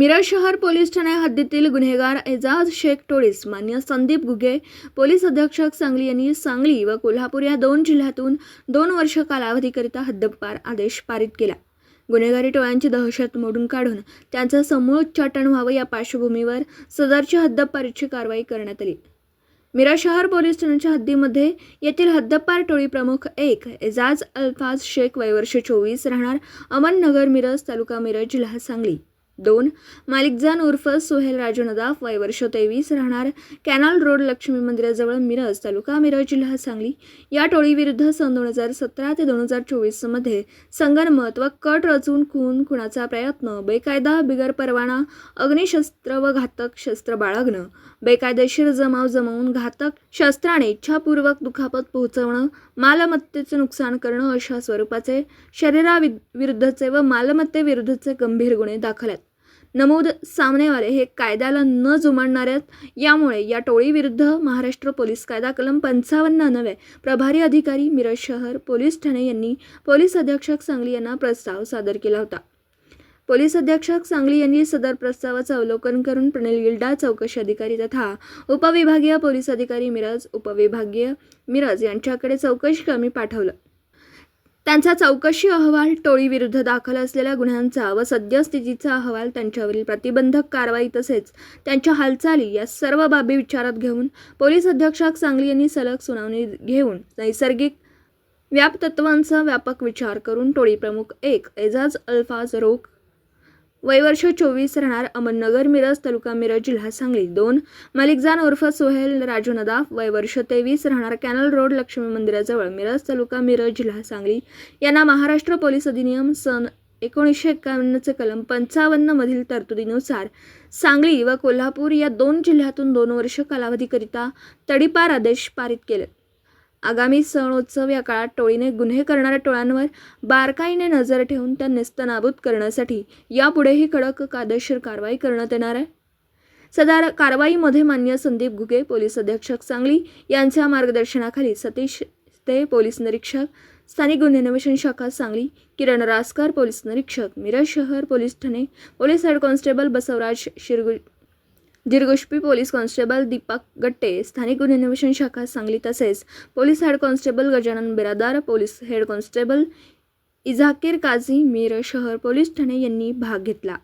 मिरज शहर पोलीस ठाणे हद्दीतील गुन्हेगार एजाज शेख टोळीस मान्य संदीप घुगे पोलीस अधीक्षक सांगली यांनी सांगली व कोल्हापूर या दोन जिल्ह्यातून दोन वर्ष कालावधीकरिता हद्दपार आदेश पारित केला. गुन्हेगारी टोळ्यांची दहशत मोडून काढून त्यांचं समूळ उच्चाटन व्हावं या पार्श्वभूमीवर सदरच्या हद्दपारीची कारवाई करण्यात आली. मिरा शहर पोलीस ठाण्याच्या हद्दीमध्ये येथील हद्दपार टोळी प्रमुख एक एजाज अल्फाज शेख वयवर्ष चोवीस राहणार अमननगर मिरज तालुका मिरज जिल्हा सांगली. दोन. मालिकजान उर्फ सोहेल राजू नदाफ वयवर्ष तेवीस. राहणार कॅनल रोड लक्ष्मी मंदिराजवळ मिरज तालुका मिरज जिल्हा सांगली. या टोळीविरुद्ध सन दोन हजार सतरा ते दोन हजार चोवीसमध्ये संगनमत व कट रचून खून खुणाचा प्रयत्न. बेकायदा बिगर परवाना अग्निशस्त्र व घातक शस्त्र बाळगणं. बेकायदेशीर जमाव जमवून घातक शस्त्राने इच्छापूर्वक दुखापत पोहोचवणं. मालमत्तेचे नुकसान करणं अशा स्वरूपाचे शरीराविरुद्धचे व मालमत्तेविरुद्धचे गंभीर गुन्हे दाखल आहेत. नमूद सामनेवाले हे कायद्याला न जुमानणाऱ्यात यामुळे या टोळीविरुद्ध महाराष्ट्र पोलीस कायदा कलम पंचावन्न नव्हे प्रभारी अधिकारी मिरज शहर पोलीस ठाणे यांनी पोलीस अधीक्षक सांगली यांना प्रस्ताव सादर केला होता. पोलीस अधीक्षक सांगली यांनी सदर प्रस्तावाचं अवलोकन करून प्रणिल गिल्डा चौकशी अधिकारी तथा उपविभागीय पोलीस अधिकारी मिरज उपविभागीय मिरज यांच्याकडे चौकशी कमी पाठवलं. त्यांचा चौकशी अहवाल टोळीविरुद्ध दाखल असलेल्या गुन्ह्यांचा व सद्यस्थितीचा अहवाल त्यांच्यावरील प्रतिबंधक कारवाई तसेच त्यांच्या हालचाली या सर्व बाबी विचारात घेऊन पोलीस अधीक्षक सांगली यांनी सलग सुनावणी घेऊन नैसर्गिक व्यापतत्वांचा व्यापक विचार करून टोळी प्रमुख एक एजाज अल्फाज रोख वयवर्ष चोवीस राहणार अहमदनगर मिरज तालुका मिरज जिल्हा सांगली. दोन मलिकजान उर्फ सोहेल राजू नदाफ. वयवर्ष तेवीस राहणार कॅनल रोड लक्ष्मी मंदिराजवळ मिरज तालुका मिरज जिल्हा सांगली. यांना महाराष्ट्र पोलीस अधिनियम सन एकोणीसशे एक्कावन्नचे कलम पंचावन्नमधील तरतुदीनुसार सांगली व कोल्हापूर या दोन जिल्ह्यातून दोन वर्ष कालावधीकरिता तडीपार आदेश पारित केले. आगामी सणोत्सव या काळात टोळीने गुन्हे करणाऱ्या टोळ्यांवर बारकाईने नजर ठेवून त्या नेस्तनाबूत करण्यासाठी यापुढेही कडक कायदेशीर कारवाई करण्यात येणार आहे. सदर कारवाईमध्ये मान्य संदीप घुगे पोलीस अधीक्षक सांगली यांच्या मार्गदर्शनाखाली सतीश ते पोलीस निरीक्षक स्थानिक गुन्हे अन्वेषण शाखा सांगली किरण रासकर पोलीस निरीक्षक मिरज शहर police Thane police head constable Basavaraj Shirgu दिरगुष्पी police constable Deepak Gatte स्थानिक गुन्हे अन्वेषण शाखा सांगली तसेच police head constable Gajanan Biradar police head constable इझाकीर Kazi मीर शहर पोलीस ठाणे यांनी भाग घेतला.